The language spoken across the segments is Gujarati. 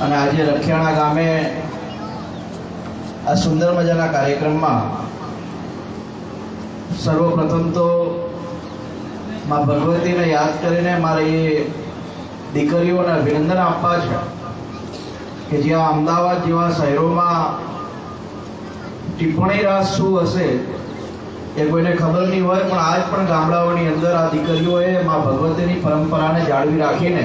અને આજે રખિયાણા ગામે આ સુંદર મજાના કાર્યક્રમમાં સર્વપ્રથમ તો માં ભગવતીને યાદ કરીને મારે દીકરીઓને અભિનંદન આપવા છે કે જ્યાં અમદાવાદ જેવા શહેરોમાં ટિપ્પણી રાસ શું હશે એ કોઈને ખબર નહીં હોય, પણ આજ પણ ગામડાઓની અંદર આ દીકરીઓએ માં ભગવતીની પરંપરાને જાળવી રાખીને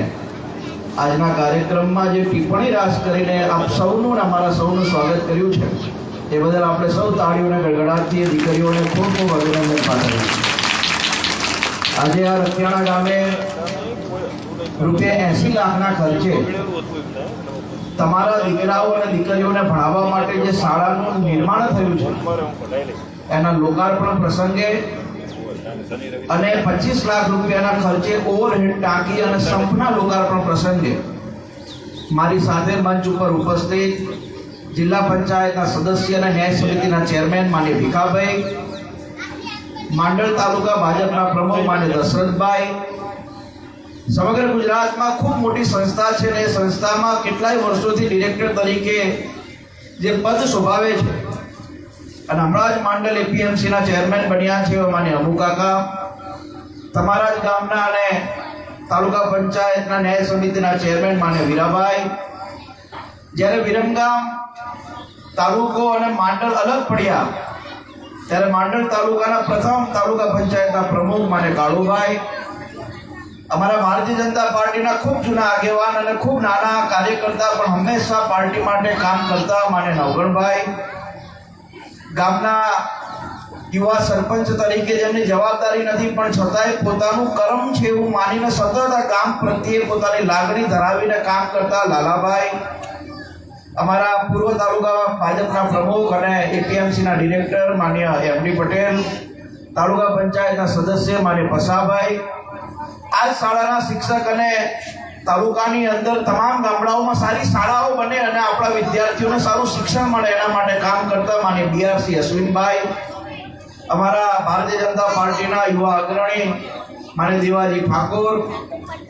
આજના કાર્યક્રમમાં જે ટિપ્પણી રાસ કરીને આપ સૌનું અમારા સૌનું સ્વાગત કર્યું છે, એ બદલ આપણે સૌ તાળીઓને ગડગડાટથી દીકરીઓને ખૂબ ખૂબ અભિનંદન પાઠવીએ આજે આ રતિયાણા ગામે રૂપિયા એસી લાખના ખર્ચે તમારા દીકરાઓ અને દીકરીઓને ભણાવવા માટે જે શાળાનું નિર્માણ થયું છે, એના લોકાર્પણ પ્રસંગે અને પચીસ લાખ રૂપિયાના ખર્ચે ઓવરહેડ ટાંકી અને સંપના લોકાર્પણ પ્રસંગે મારી સાથે મંચ ઉપર ઉપસ્થિત જિલ્લા પંચાયતના સદસ્ય અને ન્યાય સમિતિના ચેરમેન માન્ય ભીખાભાઈ માંડળ તાલુકા ભાજપના પ્રમુખ માન્ય દશરથભાઈ, સમગ્ર ગુજરાતમાં ખૂબ મોટી સંસ્થા છે ને એ સંસ્થામાં કેટલાય વર્ષોથી ડિરેક્ટર તરીકે જે પદ શોભાવે છે અને હમણાં જ માંડલ એપીએમસીના ચેરમેન બન્યા છે માની માન્ય અમુ કાકા. તમારા જ ગામના અને તાલુકા પંચાયતના ન્યાય સમિતિના ચેરમેન માને વીરાભાઈ. જ્યારે વિરમગામ તાલુકો અને માંડલ અલગ પડ્યા, ત્યારે માંડલ તાલુકાના પ્રથમ તાલુકા પંચાયતના પ્રમુખ માને કાળુભાઈ. અમારા ભારતીય જનતા પાર્ટીના ખૂબ જૂના આગેવાન અને ખૂબ નાના કાર્યકર્તા પણ હંમેશા પાર્ટી માટે કામ કરતા માને નવગણભાઈ. ગામના યુવા સરપંચ તરીકે જેમની જવાબદારી નથી, પણ છતાંય પોતાનું કર્મ છે એવું માનીને સતત આ ગામ પ્રત્યે પોતાની લાગણી ધરાવીને કામ કરતા લાલાભાઈ, અમારા પૂર્વ તાલુકા ભાજપના પ્રમુખ અને એપીએમસીના ડિરેક્ટર માન્ય એમડી પટેલ, તાલુકા પંચાયતના સદસ્ય માન્ય પસાભાઈ આ શાળાના શિક્ષક અને તાલુકાની અંદર તમામ ગામડાઓમાં સારી શાળાઓ બને અને આપણા વિદ્યાર્થીઓને સારું શિક્ષણ મળે એના માટે કામ કરતા માની બીઆરસી અશ્વિનભાઈ, અમારા ભારતીય જનતા પાર્ટીના યુવા અગ્રણી માને દિવાજી ઠાકોર,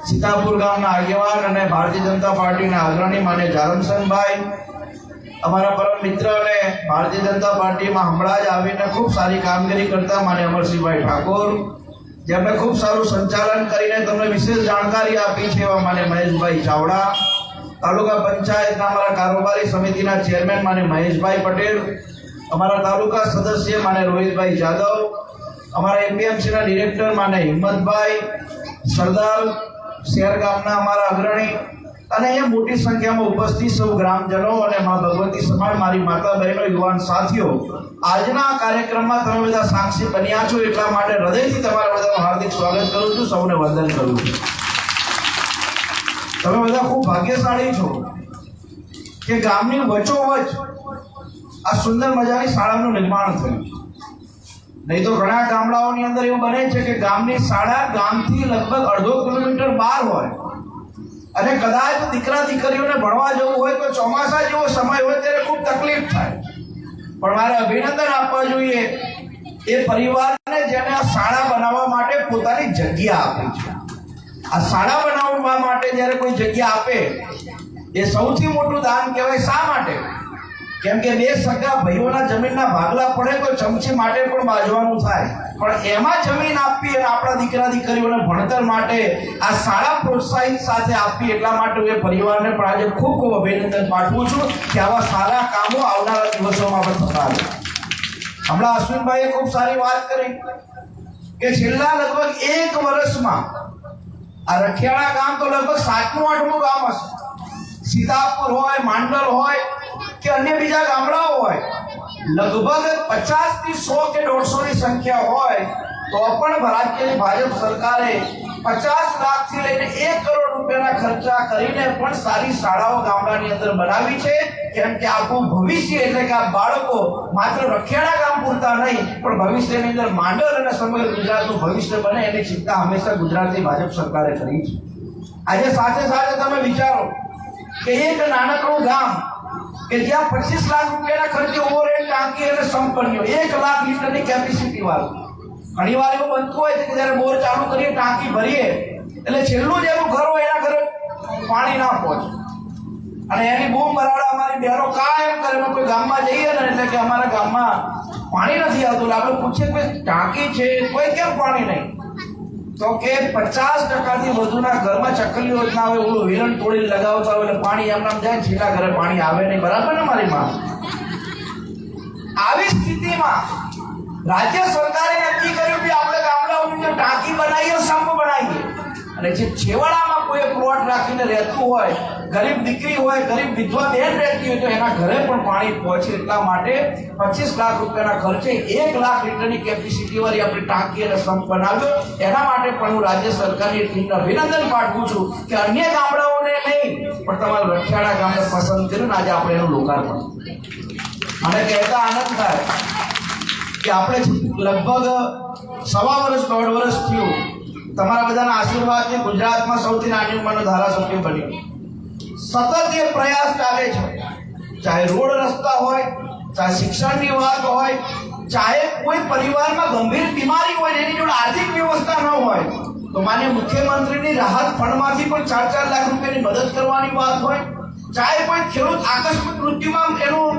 સીતાપુર ગામના આગેવાન અને ભારતીય જનતા પાર્ટીના અગ્રણી માને જારમસનભાઈ અમારા પરમ મિત્ર અને ભારતીય જનતા પાર્ટીમાં હમણાં જ આવીને ખૂબ સારી કામગીરી કરતા માને અમરસિંહભાઈ ઠાકોર જેમણે ખૂબ સારું સંચાલન કરીને તમને વિશેષ જાણકારી આપી છે એવા માને મહેશભાઈ ચાવડા, તાલુકા પંચાયતના અમારા કારોબારી સમિતિના ચેરમેન માને મહેશભાઈ પટેલ, અમારા તાલુકા સદસ્ય માને રોહિતભાઈ જાદવ, અમારા એપીએમસીના ડિરેક્ટર માને હિંમતભાઈ સરદાર, શહેર ગામના અમારા અગ્રણી અને અહીંયા મોટી સંખ્યામાં ઉપસ્થિત સૌ ગ્રામજનો અને મા ભગવતી સમાજ, મારી માતા, બહેનો યુવાન સાથીઓ, આજના આ કાર્યક્રમમાં તમે બધા સાક્ષી બન્યા છો એટલા માટે હૃદયથી તમારા બધાનું હાર્દિક સ્વાગત કરું છું, સૌને વંદન કરું છું. તમે બધા ખૂબ ભાગ્યશાળી છો કે ગામની વચોવચ આ સુંદર મજાની શાળાનું નિર્માણ થયું. નહીં તો ઘણા ગામડાઓની અંદર એવું બને છે કે ગામની શાળા ગામથી લગભગ અડધો કિલોમીટર બહાર હોય. અને કદાચ દીકરા દીકરીઓને ભણવા જવું હોય તો ચોમાસા જેવો સમય હોય ત્યારે ખૂબ તકલીફ થાય. પણ મારે અભિનંદન આપવા જોઈએ, એ પરિવારને જેને આ શાળા બનાવવા માટે પોતાની જગ્યા આપી છે. આ શાળા બનાવવા માટે જ્યારે કોઈ જગ્યા આપે, એ સૌથી મોટું દાન કહેવાય શા માટે? કેમ કે બે સગા ભાઈઓના જમીનના ભાગલા પડે તો ચમચી માટે પણ બાજવાનું થાય. પણ એમાં જમીન આપવી અને આપણા દીકરા દીકરીઓને ભણતર માટે આ શાળા પ્રોત્સાહિત સાથે આપવી એટલા માટે હું એ પરિવારને પણ આજે ખૂબ ખૂબ અભિનંદન પાઠવું છું કે આવા સારા કામો આવનારા દિવસોમાં પણ થતા રહે. હમણાં અશ્વિનભાઈએ ખૂબ સારી વાત કરી કે છેલ્લા લગભગ એક વર્ષમાં આ રખિયાળા ગામ તો લગભગ સાતમું આઠમું ગામ હશે. સીતાપુર હોય, માંડલ હોય કે અન્ય બીજા ગામડાઓ હોય લગભગ પચાસથી સો કે દોઢસો ની સંખ્યા હોય, તો પણ રાજ્યની ભાજપ સરકારે પચાસ લાખથી લઈને એક કરોડ રૂપિયાના ખર્ચા કરીને પણ સારી શાળાઓ ગામડાની અંદર બનાવી છે. કેમ કે આપણું ભવિષ્ય એટલે કે આ બાળકો માત્ર રખિયાળા ગામ પૂરતા નહીં, પણ ભવિષ્યની અંદર માંડલ અને સમગ્ર ગુજરાતનું ભવિષ્ય બને એની ચિંતા હંમેશા ગુજરાતની ભાજપ સરકારે કરી છે. આજે સાથે સાથે તમે વિચારો કે એક નાનકડું ગામ કે જ્યાં પચીસ લાખ રૂપિયાના ખર્ચે ઓવરહેડ ટાંકી અને સંપન્નીઓ એક લાખ લીટરની કેપેસિટી વાળું. ઘણી વાર એવું બનતું હોય છે કે જ્યારે બોર ચાલુ કરીએ ટાંકી ભરીએ. એટલે છેલ્લું જેનું ઘર હોય એના ઘરે પાણી ના પહોંચે. અને એની બૂમ બરાડા અમારી બહેનો કાયમ કરે. અમે કોઈ ગામમાં જઈએ ને એટલે કે અમારા ગામમાં પાણી નથી આવતું. એટલે આપણે પૂછીએ કે ટાંકી છે? કોઈ કેમ પાણી નહીં? તો કે પચાસ ટકાથી વધુના ઘરમાં ચકલીઓ યોજના આવે ઓલું વિરણ તોડીને લગાવતા હોય એટલે પાણી એમ જાય છેલ્લા ઘરે પાણી આવે નહીં. બરાબર ને મારી માં? આવી સ્થિતિમાં રાજ્ય સરકારે નક્કી કર્યું કે આપણે ગામડાઓની ટાંકી બનાવીએ, સંપ બનાવીએ. અને જે છેવાડામાં કોઈ પ્લોટ રાખીને રહેતું હોય, ગરીબ દીકરી હોય, ગરીબ વિધવા બેન રહેતી હોય, તો એના ઘરે પણ પાણી પહોંચે. એટલા માટે પચીસ લાખ રૂપિયાના ખર્ચે એક લાખ લીટરની કેપેસિટી વાળી આપણી ટાંકી અને સંપ બનાવ્યો. એના માટે પણ હું રાજ્ય સરકારની ટીમને અભિનંદન પાઠવું છું કે અન્ય ગામડાઓને નહીં, પણ તમારા રખિયાળા ગામને પસંદ કર્યું આજે આપણે એનું લોકાર્પણ. મને કહેતા આનંદ થાય કે આપણે લગભગ સવા વર્ષ, દોઢ વર્ષ થયું. તમારા બધાના આશીર્વાદથી ગુજરાતમાં સૌથી નાની ઉંમરનો ધારાસભ્ય બન્યો સતત એ પ્રયાસ ચાલે છે. ચાહે રોડ રસ્તા હોય, ચાહે શિક્ષણની વાત હોય, ચાહે કોઈ પરિવારમાં ગંભીર બીમારી હોય, એની જોડે આર્થિક વ્યવસ્થા ન હોય, તો માન્ય મુખ્યમંત્રીની રાહત ફંડમાંથી પણ ચાર ચાર લાખ રૂપિયાની મદદ કરવાની વાત હોય, ચાહે કોઈ ખેડૂત આકસ્મિક મૃત્યુમાં એનું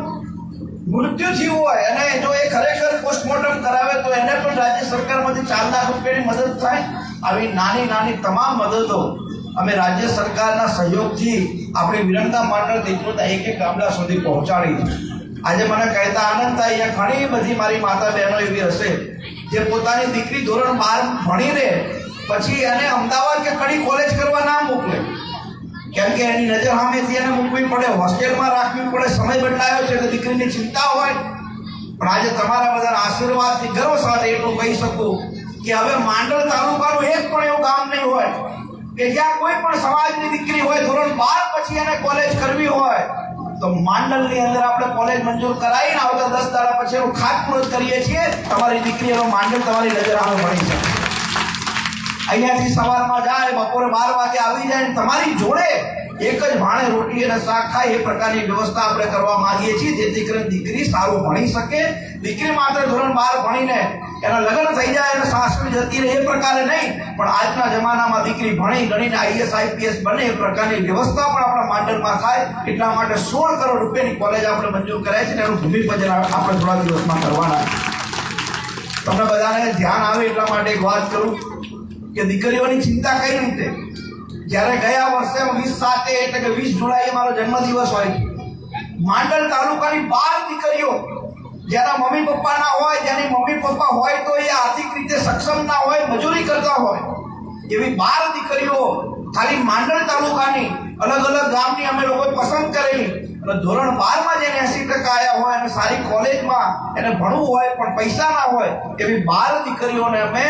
મૃત્યુ થયું હોય, અને જો એ ખરેખર પોસ્ટમોર્ટમ કરાવે તો એને પણ રાજ્ય સરકારમાંથી ચાર લાખ રૂપિયાની મદદ થાય. આવી નાની નાની તમામ મદદો અમે રાજ્ય સરકારના સહયોગથી આપણી વિરંગા મંડળ દીકરોતા એક એક ગામડા સુધી પહોંચાડી. આજે મને કહેતા આનંદ થાય અહીંયા ઘણી બધી મારી માતા બહેનો એવી હશે જે પોતાની દીકરી ધોરણ બાર રહે પછી એને અમદાવાદ કે ઘણી કોલેજ કરવા ના મોકલે. કેમ કે એની નજર સામેથી એને મૂકવી પડે, હોસ્ટેલમાં રાખવી પડે, સમય બદલાયો છે એટલે દીકરીની ચિંતા હોય. પણ આજે તમારા બધા આશીર્વાદથી ગર્વ સાથે એટલું કહી શકું કે હવે માંડળ તાલુકાનું એક પણ એવું ગામ નહીં હોય કે જ્યાં કોઈ પણ સમાજની દીકરી હોય, ધોરણ બાર પછી એને કોલેજ કરવી હોય, તો માંડલની અંદર આપણે કોલેજ મંજૂર કરાવીને આવતા દસ દાડા પછી એનું ખાતમુહૂર્ત કરીએ છીએ, તમારી દીકરી એનો માંડલ તમારી નજર આવે મળી જાય. અહીંયાથી સવારમાં જાય, બપોરે બાર વાગે આવી જાય તમારી જોડે એક જ ભાણે રોટલી અને શાક ખાય, એ પ્રકારની વ્યવસ્થા આપણે કરવા માંગીએ છીએ, જેથી કરીને દીકરી સારું ભણી શકે. દીકરી માત્ર ધોરણ બાર ભણીને એના લગ્ન થઈ જાય અને સાસરી જતી રહે એ પ્રકારે નહીં, પણ આજના જમાનામાં દીકરી ભણી ગણીને આઈએસ, આઈપીએસ બને એ પ્રકારની વ્યવસ્થા પણ આપણા માંડલમાં થાય. એટલા માટે સોળ કરોડ રૂપિયાની કોલેજ આપણે મંજૂર કરાય છે અને એનું ભૂમિપૂજન આપણે થોડા દિવસમાં કરવાના. તમને બધાને ધ્યાન આવે એટલા માટે એક વાત કરું કે દીકરીઓની ચિંતા કઈ રીતે? જ્યારે ગયા વર્ષે વીસ સાતે એટલે કે વીસ જુલાઈએ મારો જન્મદિવસ હોય માંડલ તાલુકાની બાર દીકરીઓ, જેના મમ્મી પપ્પા ના હોય, જેની મમ્મી પપ્પા હોય તો એ આર્થિક રીતે સક્ષમ ના હોય, મજૂરી કરતા હોય, એવી બાર દીકરીઓ ખાલી માંડલ તાલુકાની અલગ અલગ ગામની અમે લોકોએ પસંદ કરેલી. અને ધોરણ જેને એસી ટકા આવ્યા હોય અને સારી કોલેજમાં એને ભણવું હોય, પણ પૈસા ના હોય, એવી બાર દીકરીઓને અમે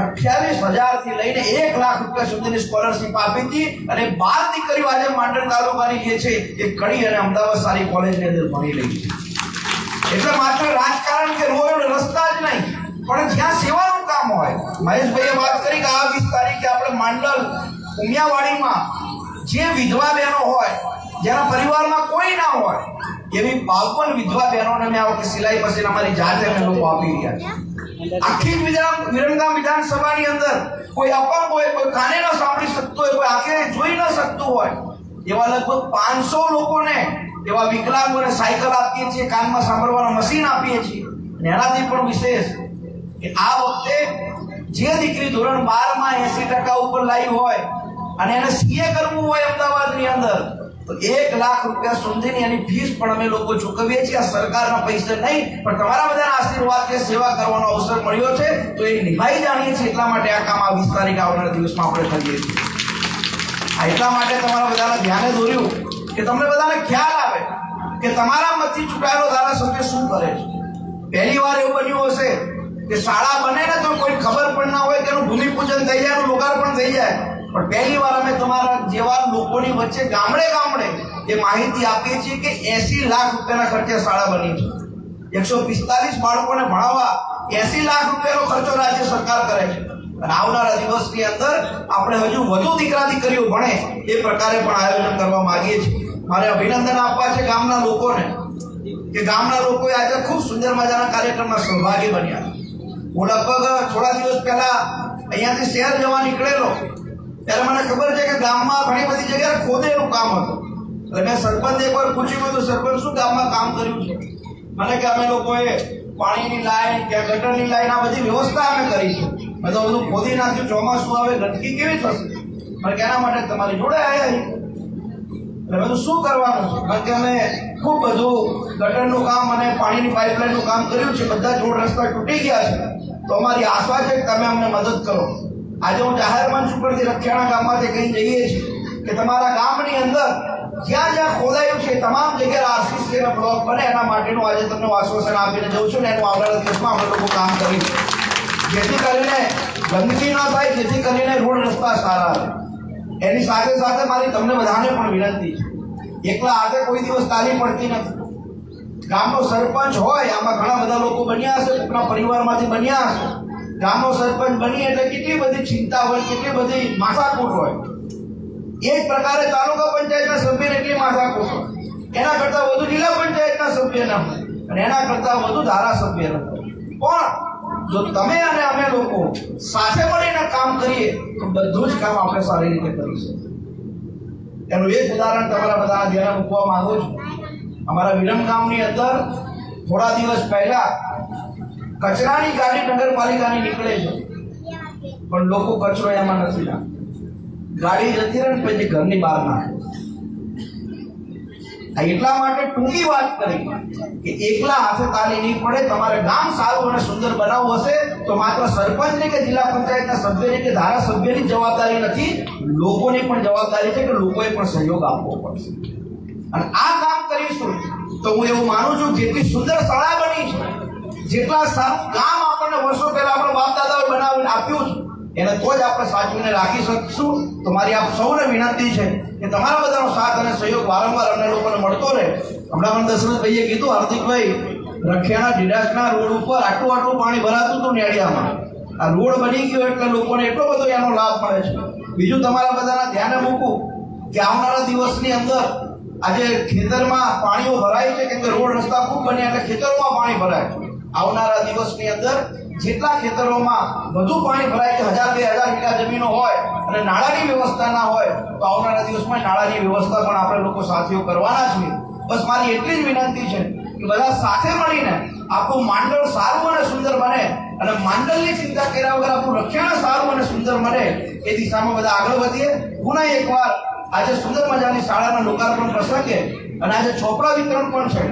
અઠ્યાવીસ હજારથી લઈને એક લાખ રૂપિયા સુધીની સ્કોલરશીપ આપી હતી અને બાર દીકરીઓ આજે માંડલ તાલુકાની જે છે, એ કડી અને અમદાવાદ સારી કોલેજની અંદર ભણી રહી છે. એટલે માત્ર રાજકારણ કે રોડ રસ્તા જ નહીં, પણ જ્યાં સેવાનું કામ હોય, મહેશભાઈએ વાત કરી કે આ વીસ તારીખે આપણે માંડલ ઉમિયાવાડીમાં જે વિધવા બહેનો હોય, જેના પરિવારમાં કોઈ ના હોય એવી બાવન વિધવા બહેનોને મેં આ વખતે સિલાઈ મશીન અમારી જાતે અમે લોકો આપી રહ્યા છે. આખી વિધાન વિરમગામ વિધાનસભાની અંદર કોઈ અપંગ હોય, કોઈ કાને ન સાંભળી શકતો હોય, કોઈ આંખે જોઈ ન શકતું હોય, એવા લગભગ પાંચસો લોકોને એવા વિકલાંગોને સાયકલ આપીએ છીએ, કાનમાં સાંભળવાનું મશીન આપીએ છીએ. અને એનાથી પણ વિશેષ કે આ વખતે જે દીકરી ધોરણ બારમાં એસી ટકા ઉપર લાવી હોય અને એને સીએ કરવું હોય અમદાવાદની અંદર તો એક લાખ રૂપિયા સુધીની એની ફીસ પણ અમે લોકો ચૂકવીએ છીએ, આ સરકારના પૈસા નહીં, પણ તમારા બધાના આશીર્વાદ કે સેવા કરવાનો અવસર મળ્યો છે, તો એ નિભાઈ જાણીએ છીએ, એટલા માટે આ કામ આ વીસ તારીખ આવનારા દિવસમાં આપણે કરીએ છીએ. આ એટલા માટે તમારા બધાના ધ્યાને દોર્યું કે તમને બધાને ખ્યાલ આવે કે તમારા મતથી ચૂંટાયેલો ધારાસભ્ય શું કરે છે. પહેલી વાર એવું બન્યું હશે કે શાળા બને ને તો કોઈ ખબર પણ ના હોય કે એનું ભૂમિપૂજન થઈ જાય, એનું લોકાર્પણ થઈ જાય. પણ પહેલી વાર અમે તમારા જેવા લોકોની વચ્ચે ગામડે ગામડે એ માહિતી આપીએ છીએ કે એસી લાખ રૂપિયાના ખર્ચે શાળા બની છે. એકસો પિસ્તાલીસ બાળકોને ભણાવવા એસી લાખ રૂપિયાનો ખર્ચો રાજ્ય સરકાર કરે છે. આવનારા દિવસની અંદર આપણે હજુ વધુ દીકરા દીકરીઓ ભણે એ પ્રકારે પણ આયોજન કરવા માંગીએ છીએ. મારે અભિનંદન આપવા છે ગામના લોકોને કે ગામના લોકોએ આજે ખૂબ સુંદર મજાના કાર્યક્રમમાં સહભાગી બન્યા હું લગભગ થોડા દિવસ પહેલા અહીંયાથી શહેર જવા નીકળેલો ત્યારે મને ખબર છે કે ગામમાં ઘણી બધી જગ્યાએ ખોદેનું કામ હતું. એટલે મેં સરપંચ એકવાર પૂછ્યું હતું સરપંચ, શું ગામમાં કામ કર્યું છે? મને કે, અમે લોકોએ પાણીની લાઈન કે ગટરની લાઈન આ બધી વ્યવસ્થા અમે કરી છે. મેં તો બધું ખોદી નાખ્યું, ચોમાસું આવે, ગંદકી કેવી થશે? મને એના માટે તમારી જોડે આવ્યા. એટલે બધું શું કરવાનું છે? કારણ કે અમે ખૂબ બધું ગટરનું કામ અને પાણીની પાઇપલાઇનનું કામ કર્યું છે. બધા જ રોડ રસ્તા તૂટી ગયા છે. તો અમારી આશા છે કે તમે અમને મદદ કરો. આજે હું જાહેર મંચ ઉપરથી રખિયાણા ગામમાંથી કહી જઈએ છીએ કે તમારા ગામની અંદર જ્યાં જ્યાં ખોદાયું છે તમામ જગ્યાએ આરસીસી ના બ્લોક બને, એના માટેનું આજે તમને આશ્વાસન આપીને જઉં છું ને એનું આવનારા દિવસમાં અમે લોકો કામ કરીશું જેથી કરીને ગંદકી ન થાય, જેથી કરીને રોડ રસ્તા સારા આવે એની સાથે સાથે મારી તમને બધાને પણ વિનંતી છે. એકલા આજે કોઈ દિવસ તાલી પડતી નથી. ગામનો સરપંચ હોય, આમાં ઘણા બધા લોકો બન્યા હશે કોકના પરિવારમાંથી બન્યા હશે. ગામનો સરપંચ બની એટલે કેટલી બધી ચિંતા હોય, કેટલી બધી માથાકૂટ હોય. એ જ પ્રકારે તાલુકા પંચાયતના સભ્યને એટલી માથાકૂટ હોય. એના કરતાં વધુ જિલ્લા પંચાયતના સભ્યના અને એના કરતાં વધુ ધારાસભ્યના પણ જો તમે અને અમે લોકો સાથે મળીને કામ કરીએ, તો બધું જ કામ આપણે સારી રીતે કરી શકીએ. એનું એક ઉદાહરણ તમારા બધાના ધ્યાને મૂકવા માંગુ છું. અમારા વિરમ ગામની અંદર થોડા દિવસ પહેલા કચરાની ગાડી નગરપાલિકાની નીકળે છે. પણ લોકો કચરો એમાં નથી નાખતા. ગાડી જતી રહે ને પછી ઘરની બહાર નાખે. એટલા માટે ટૂંકી વાત કરી કે એકલા હાથે તાલી નહીં પડે, તમારે ગામ સારું અને સુંદર બનાવવું હશે તો માત્ર સરપંચની કે જિલ્લા પંચાયતના સભ્યની કે ધારાસભ્યની જવાબદારી નથી, લોકોની પણ જવાબદારી છે કે લોકોએ પણ સહયોગ આપવો પડશે. અને આ કામ કરીશું તો હું એવું માનું છું જેટલી સુંદર શાળા બની છે જેટલા સારું કામ આપણને વર્ષો પહેલા આપણે બાપ દાદાઓએ બનાવીને આપ્યું છે, એને તો જ આપણે સાચવીને રાખી શકશું. તો મારી આપ સૌને વિનંતી છે કે તમારા બધાનો સાથ અને સહયોગ વારંવાર અમને લોકોને મળતો રહે. હમણાં મને દશરથભાઈએ કીધું, હાર્દિકભાઈ, રખિયાના ઢીડાસના રોડ ઉપર આટલું આટલું પાણી ભરાતું હતું નેડિયામાં આ રોડ બની ગયો એટલે લોકોને એટલો બધો એનો લાભ મળે છે. બીજું તમારા બધાના ધ્યાને મૂકું કે આવનારા દિવસની અંદર આજે ખેતરમાં પાણીઓ ભરાય છે, કેમ કે રોડ રસ્તા ખૂબ બન્યા એટલે ખેતરોમાં પાણી ભરાય આવનારા દિવસની અંદર જેટલા ખેતરોમાં વધુ પાણી ભરાય કે હજાર બે હજાર વીઘા જમીનો હોય અને નાળાની વ્યવસ્થા ના હોય, તો આવનારા દિવસમાં નાળાની વ્યવસ્થા પણ આપણે લોકો સાથીઓ કરવાના છીએ બસ મારી એટલી જ વિનંતી છે કે બધા સાથે મળીને આપણું માંડળ સારું અને સુંદર બને અને માંડળની ચિંતા કર્યા વગર આપણું રક્ષણ સારું અને સુંદર બને એ દિશામાં બધા આગળ વધીએ. પુનઃ એકવાર આજે સુંદર મજાની શાળાના લોકાર્પણ પ્રસંગે અને આજે છોપરા વિતરણ પણ છે.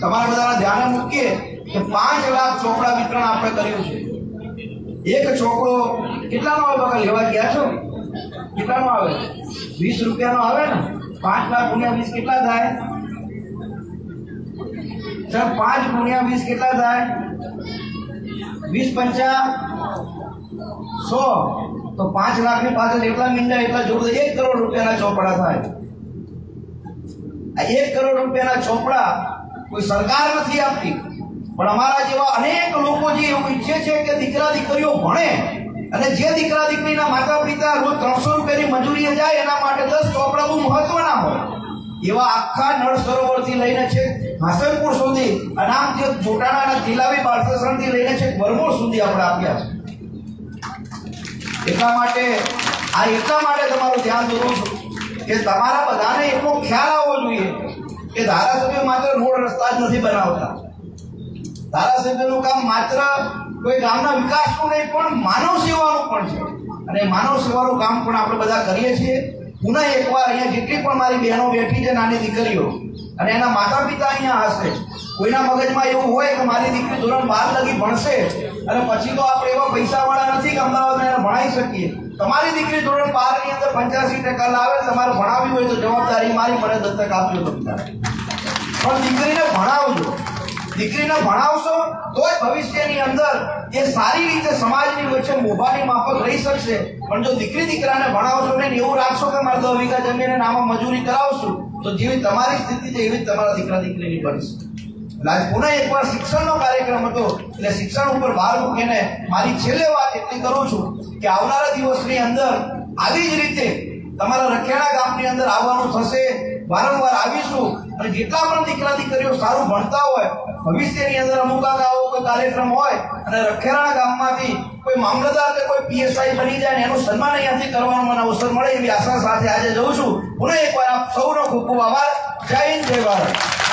તમારા બધાના ધ્યાને મૂકીએ. કે પાંચ લાખ ચોપડા વિતરણ આપણે કર્યું છે. એક ચોપડો કેટલાનો આવે બકા લેવા ગયા છો? કેટલાનો આવે? વીસ રૂપિયાનો આવે ને? પાંચ લાખ ગુણ્યા વીસ કેટલા થાય? સર પાંચ ગુણ્યા વીસ કેટલા થાય? વીસ પંચા સો. તો પાંચ લાખની પાછળ એટલા મીંડા, એટલા જોડે એક કરોડ રૂપિયાના ચોપડા થાય. આ એક કરોડ રૂપિયાના ચોપડા કોઈ સરકાર નથી આપતી. પણ અમારા જેવા અનેક લોકો જે એવું ઈચ્છે છે કે દીકરા દીકરીઓ ભણે અને જે દીકરા દીકરીના માતા પિતા રોજ ત્રણસો રૂપિયાની મજૂરીએ જાય, એના માટે દસ ચોપડા બહુ મહત્વના હોય. એવા આખા નળ સરોવરથી લઈને છે હાસનપુર સુધી અનામથી જોટાણા અને જિલ્લાવી બાળસરણથી લઈને છે વરમોળ સુધી આપણે આપ્યા છે. એટલા માટે, આ એટલા માટે તમારું ધ્યાન દોરું છું કે તમારા બધાને એટલો ખ્યાલ આવવો જોઈએ કે ધારાસભ્ય માત્ર રોડ રસ્તા જ નથી બનાવતા. ધારાસભ્યનું કામ માત્ર કોઈ ગામના વિકાસનું નહીં, પણ માનવ સેવાનું પણ છે. અને માનવ સેવાનું કામ પણ આપણે બધા કરીએ છીએ. પુનઃ એકવાર અહીંયા જેટલી પણ મારી બહેનો બેઠી છે, નાની દીકરીઓ, અને એના માતા પિતા અહીંયા હશે. કોઈના મગજમાં એવું હોય કે મારી દીકરી ધોરણ બાર લગી ભણશે, અને પછી તો આપણે એવા પૈસાવાળા નથી કે અમદાવાદમાં એને ભણાવી શકીએ. તમારી દીકરી ધોરણ બારની અંદર પંચ્યાસી ટકા લાવે, તમારે ભણાવવી હોય તો જવાબદારી મારી મને દત્તક આપજો તમે પણ દીકરીને ભણાવજો. દીકરીને ભણાવશો તો ભવિષ્યની અંદર એ સારી રીતે સમાજની વચ્ચે મોભાની માફક રહી શકશે. પણ જો દીકરી દીકરાને ભણાવશો ને એવું રાખશો કે મારે દસ વીઘા જમીને નામાં મજૂરી કરાવશું, તો જેવી તમારી સ્થિતિ છે એવી તમારા દીકરા દીકરીની બનશે. આજે પુનઃ એકવાર શિક્ષણનો કાર્યક્રમ હતો, એટલે શિક્ષણ ઉપર ભાર મૂકીને મારી છેલ્લે વાત એટલી કરું છું કે આવનારા દિવસની અંદર આવી જ રીતે તમારા રખિયાણા ગામની અંદર આવવાનું થશે. વારંવાર આવીશું અને જેટલા પણ દીકરા દીકરીઓ સારું ભણતા હોય ભવિષ્યની અંદર અમુક આવો કોઈ કાર્યક્રમ હોય અને રખેરાણા ગામમાંથી કોઈ મામલતદાર કે કોઈ પીએસઆઈ બની જાય ને એનું સન્માન અહીંયાથી કરવાનો મને અવસર મળે એવી આશા સાથે આજે જઉં છું. પુનઃ એકવાર આપ સૌનો ખૂબ ખૂબ આભાર. જય હિન્દ, જય ભારત.